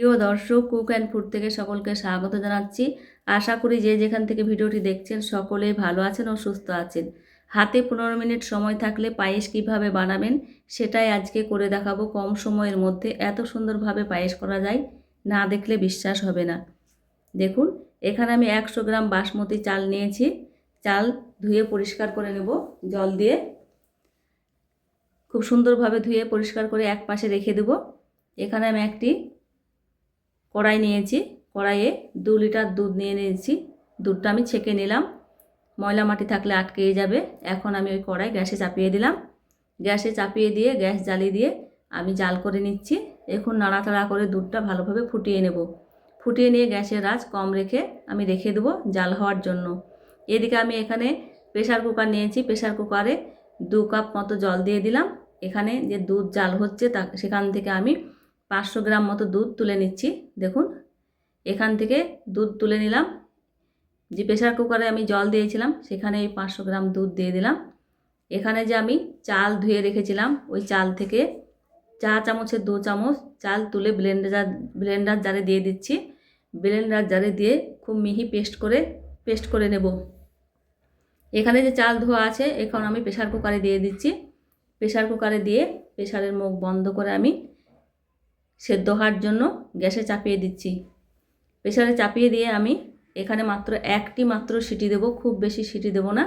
প্রিয় দর্শক, cook and food থেকে সকলকে স্বাগত জানাচ্ছি। আশা করি যে যেখান থেকে ভিডিওটি দেখছেন সকলেই ভালো আছেন ও সুস্থ আছেন। হাতে পনেরো মিনিট সময় থাকলে পায়েস কীভাবে বানাবেন, সেটাই আজকে করে দেখাবো। কম সময়ের মধ্যে এত সুন্দরভাবে পায়েস করা যায়, না দেখলে বিশ্বাস হবে না। দেখুন, এখানে আমি একশো গ্রাম বাসমতি চাল নিয়েছি। চাল ধুয়ে পরিষ্কার করে নেব জল দিয়ে। খুব সুন্দরভাবে ধুয়ে পরিষ্কার করে এক পাশে রেখে দেব। এখানে আমি একটি কড়াই নিয়েছি। কড়াইয়ে দু লিটার দুধ নিয়ে নিয়েছি। দুধটা আমি ছেঁকে নিলাম। ময়লা মাটি থাকলে আটকে যাবে। এখন আমি ওই কড়াই গ্যাসে চাপিয়ে দিলাম। গ্যাসে চাপিয়ে দিয়ে, গ্যাস জ্বালিয়ে দিয়ে আমি জাল করে নিচ্ছি। এখন নাড়াচাড়া করে দুধটা ভালোভাবে ফুটিয়ে নেব। ফুটিয়ে নিয়ে গ্যাসের আঁচ কম রেখে আমি রেখে দেবো জাল হওয়ার জন্য। এদিকে আমি এখানে প্রেশার কুকার নিয়েছি। প্রেশার কুকারে দু কাপ মতো জল দিয়ে দিলাম। এখানে যে দুধ জাল হচ্ছে তা সেখান থেকে আমি পাঁচশো গ্রাম মতো দুধ তুলে নিচ্ছি, দেখুন। এখান থেকে দুধ তুলে নিলাম। যে প্রেশার কুকারে আমি জল দিয়েছিলাম, সেখানে এই পাঁচশো গ্রাম দুধ দিয়ে দিলাম। এখানে যে আমি চাল ধুয়ে রেখেছিলাম, ওই চাল থেকে চা চামচের দু চামচ চাল তুলে ব্লেন্ডার ব্লেন্ডার জারে দিয়ে দিচ্ছি। ব্লেন্ডার জারে দিয়ে খুব মিহি পেস্ট করে পেস্ট করে নেব। এখানে যে চাল ধোয়া আছে, এখন আমি প্রেশার কুকারে দিয়ে দিচ্ছি। প্রেশার কুকারে দিয়ে প্রেশারের মুখ বন্ধ করে আমি সেদ্ধ হওয়ার জন্য গ্যাসে চাপিয়ে দিচ্ছি। প্রেশারে চাপিয়ে দিয়ে আমি এখানে মাত্র একটি মাত্র সিটি দেব, খুব বেশি সিটি দেব না।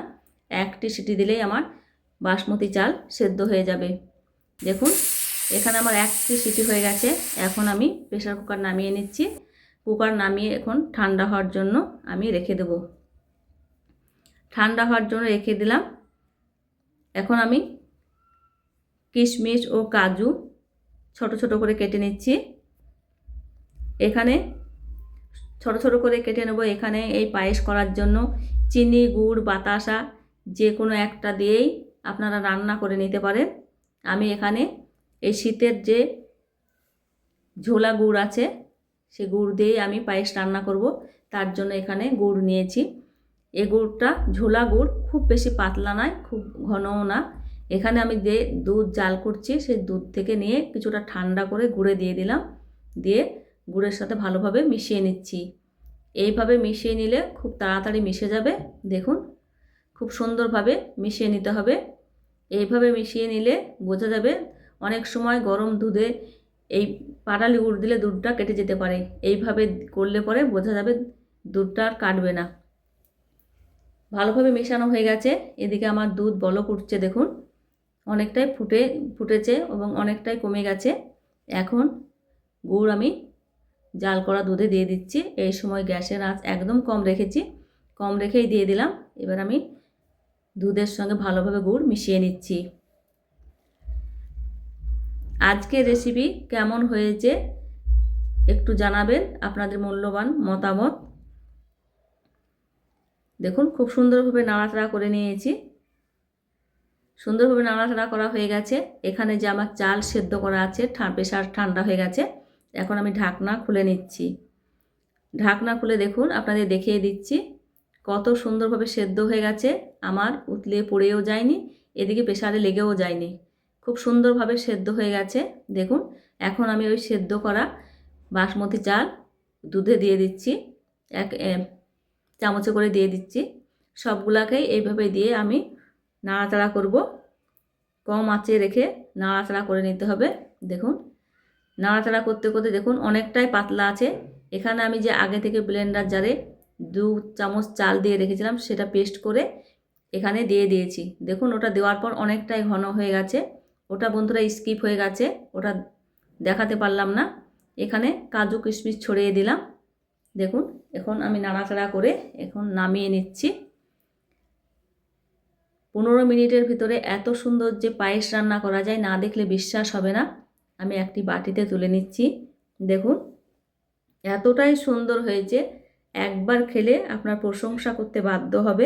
একটি সিটি দিলেই আমার বাসমতি চাল সেদ্ধ হয়ে যাবে। দেখুন, এখানে আমার একটি সিটি হয়ে গেছে। এখন আমি প্রেশার কুকার নামিয়ে নিচ্ছি। কুকার নামিয়ে এখন ঠান্ডা হওয়ার জন্য আমি রেখে দেব। ঠান্ডা হওয়ার জন্য রেখে দিলাম। এখন আমি কিশমিশ ও কাজু ছোট ছোট করে কেটে নিচ্ছি। এখানে ছোট ছোট করে কেটে নেব। এখানে এই পায়েস করার জন্য চিনি, গুড়, বাতাসা যে কোনো একটা দিয়েই আপনারা রান্না করে নিতে পারেন। আমি এখানে এই শীতের যে ঝোলা গুড় আছে, সে গুড় দিয়েই আমি পায়েস রান্না করব। তার জন্য এখানে গুড় নিয়েছি। এ গুড়টা ঝোলা গুড় খুব বেশি পাতলা নয়, খুব ঘনও না। এখানে আমি যে দুধ জাল করছি, সেই দুধ থেকে নিয়ে কিছুটা ঠান্ডা করে গুঁড়ে দিয়ে দিলাম। দিয়ে গুড়ের সাথে ভালোভাবে মিশিয়ে নিচ্ছি। এইভাবে মিশিয়ে নিলে খুব তাড়াতাড়ি মিশে যাবে। দেখুন, খুব সুন্দরভাবে মিশিয়ে নিতে হবে। এইভাবে মিশিয়ে নিলে বোঝা যাবে অনেক সময় গরম দুধে এই পাটালি গুড় দিলে দুধটা কেটে যেতে পারে। এইভাবে করলে পরে বোঝা যাবে দুধটা আর কাটবে না। ভালোভাবে মেশানো হয়ে গেছে। এদিকে আমার দুধ বলক উঠছে, দেখুন। অনেকটাই ফুটে, ফুটেছে এবং অনেকটাই কমে গেছে। এখন গুড় আমি জাল করা দুধে দিয়ে দিচ্ছি। এই সময় গ্যাসের আঁচ একদম কম রেখেছি। কম রেখেই দিয়ে দিলাম। এবার আমি দুধের সঙ্গে ভালোভাবে গুড় মিশিয়ে নিচ্ছি। আজকের রেসিপি কেমন হয়েছে একটু জানাবেন। আপনাদের মূল্যবান মতামত। দেখুন, খুব সুন্দরভাবে নাড়াচাড়া করে নিয়েছি। সুন্দরভাবে নাড়াচাড়া করা হয়ে গেছে। এখানে যে আমার চাল সেদ্ধ করা আছে প্রেশার ঠান্ডা হয়ে গেছে। এখন আমি ঢাকনা খুলে নিচ্ছি। ঢাকনা খুলে দেখুন, আপনাদের দেখিয়ে দিচ্ছি। কত সুন্দরভাবে সেদ্ধ হয়ে গেছে। আমার উতলে পড়েও যায়নি, এদিকে প্রেশারে লেগেও যায়নি। খুব সুন্দরভাবে সেদ্ধ হয়ে গেছে। দেখুন, এখন আমি ওই সেদ্ধ করা বাসমতি চাল দুধে দিয়ে দিচ্ছি। এক চামচে করে দিয়ে দিচ্ছি। সবগুলাকেই এইভাবে দিয়ে আমি নাড়াচাড়া করব। কম আঁচে রেখে নাড়াচাড়া করে নিতে হবে। দেখুন, নাড়াচাড়া করতে করতে দেখুন অনেকটাই পাতলা আছে। এখানে আমি যে আগে থেকে ব্লেন্ডার জারে দু চামচ চাল দিয়ে রেখেছিলাম, সেটা পেস্ট করে এখানে দিয়ে দিয়েছি। দেখুন, ওটা দেওয়ার পর অনেকটাই ঘন হয়ে গেছে। ওটা বন্ধুরা স্কিপ হয়ে গেছে, ওটা দেখাতে পারলাম না। এখানে কাজু কিশমিশ ছড়িয়ে দিলাম। দেখুন, এখন আমি নাড়াচাড়া করে এখন নামিয়ে নিচ্ছি। পনেরো মিনিটের ভিতরে এত সুন্দর যে পায়েস রান্না করা যায়, না দেখলে বিশ্বাস হবে না। আমি একটি বাটিতে তুলে নিচ্ছি। দেখুন, এতটাই সুন্দর হয়েছে। একবার খেলে আপনার প্রশংসা করতে বাধ্য হবে।